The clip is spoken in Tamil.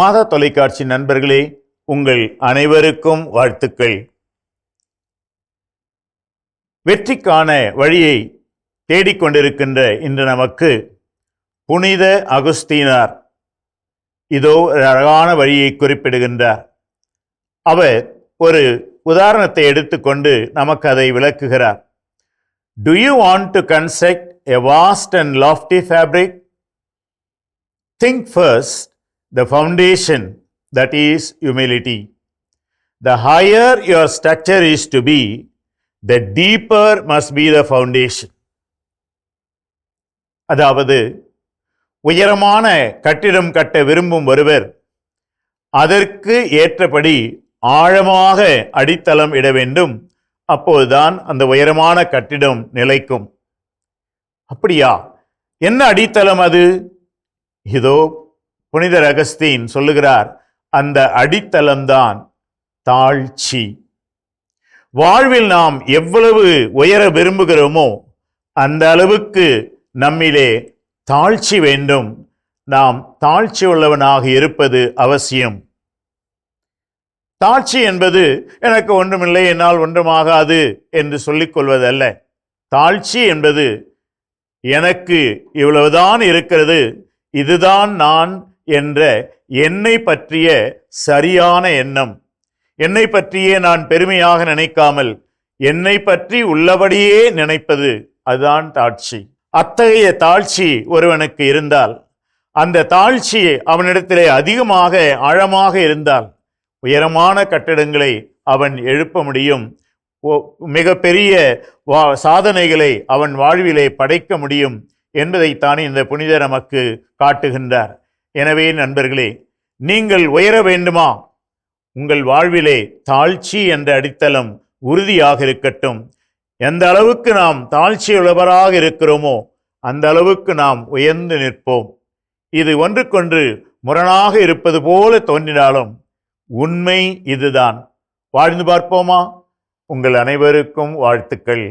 மாதா தொலைக்காட்சி நண்பர்களே உங்கள் அனைவருக்கும் வாழ்த்துக்கள். வெற்றிக்கான வழியை தேடிக்கொண்டிருக்கின்ற இன்று நமக்கு புனித அகுஸ்தீனார். இதோ அழகான வழியை குறிப்பிடுகின்றார். அவர் ஒரு உதாரணத்தை எடுத்துக்கொண்டு நமக்கு அதை விளக்குகிறார். Do you want to construct a vast and lofty fabric think first the foundation that is humility. The higher your structure is to be the deeper must be the foundation. அதாவது உயரமான கட்டிடம் கட்ட விரும்பும் ஒருவர் அதற்கு ஏற்றபடி ஆழமாக அடித்தளம் இட வேண்டும். அப்போதுதான் அந்த உயரமான கட்டிடம் நிலைக்கும். அப்படியா? என்ன அடித்தளம் அது? இதோ புனிதர் அகஸ்தீன் சொல்லுகிறார் அந்த அடித்தளம்தான் தாழ்ச்சி. வாழ்வில் நாம் எவ்வளவு உயர விரும்புகிறோமோ அந்த அளவுக்கு நம்மிலே தாழ்ச்சி வேண்டும். நாம் தாழ்ச்சி உள்ளவனாக இருப்பது அவசியம். தாழ்ச்சி என்பது எனக்கு ஒன்றுமில்லை என்னால் ஒன்றுமாகாது என்று சொல்லிக்கொள்வதல்ல தாழ்ச்சி என்பது எனக்கு இவ்வளவுதான் இருக்கிறது இதுதான் நான் என்ற என்னை பற்றிய சரியான எண்ணம். என்னை பற்றியே நான் பெருமையாக நினைக்காமல் என்னை பற்றி உள்ளபடியே நினைப்பது அதுதான் தாழ்ச்சி. அத்தகைய தாழ்ச்சி ஒருவனுக்கு இருந்தால் அந்த தாழ்ச்சி அவனிடத்திலே அதிகமாக ஆழமாக இருந்தால் உயரமான கட்டிடங்களை அவன் எழுப்ப முடியும். ஓ- மிகப்பெரிய வா சாதனைகளை அவன் வாழ்விலே படைக்க முடியும் என்பதைத்தான் இந்த புனிதர் நமக்கு காட்டுகின்றார். எனவே நண்பர்களே நீங்கள் உயர வேண்டுமா? உங்கள் வாழ்விலே தாழ்ச்சி என்ற அடித்தளம் உறுதியாக இருக்கட்டும். எந்த அளவுக்கு நாம் தாழ்ச்சியுள்ளவராக இருக்கிறோமோ அந்த அளவுக்கு நாம் உயர்ந்து நிற்போம். இது ஒன்றுக்கொன்று முரணாக இருப்பது போல தோன்றினாலும் உண்மை இதுதான். வாழ்ந்து பார்ப்போமா? உங்கள் அனைவருக்கும் வாழ்த்துக்கள்.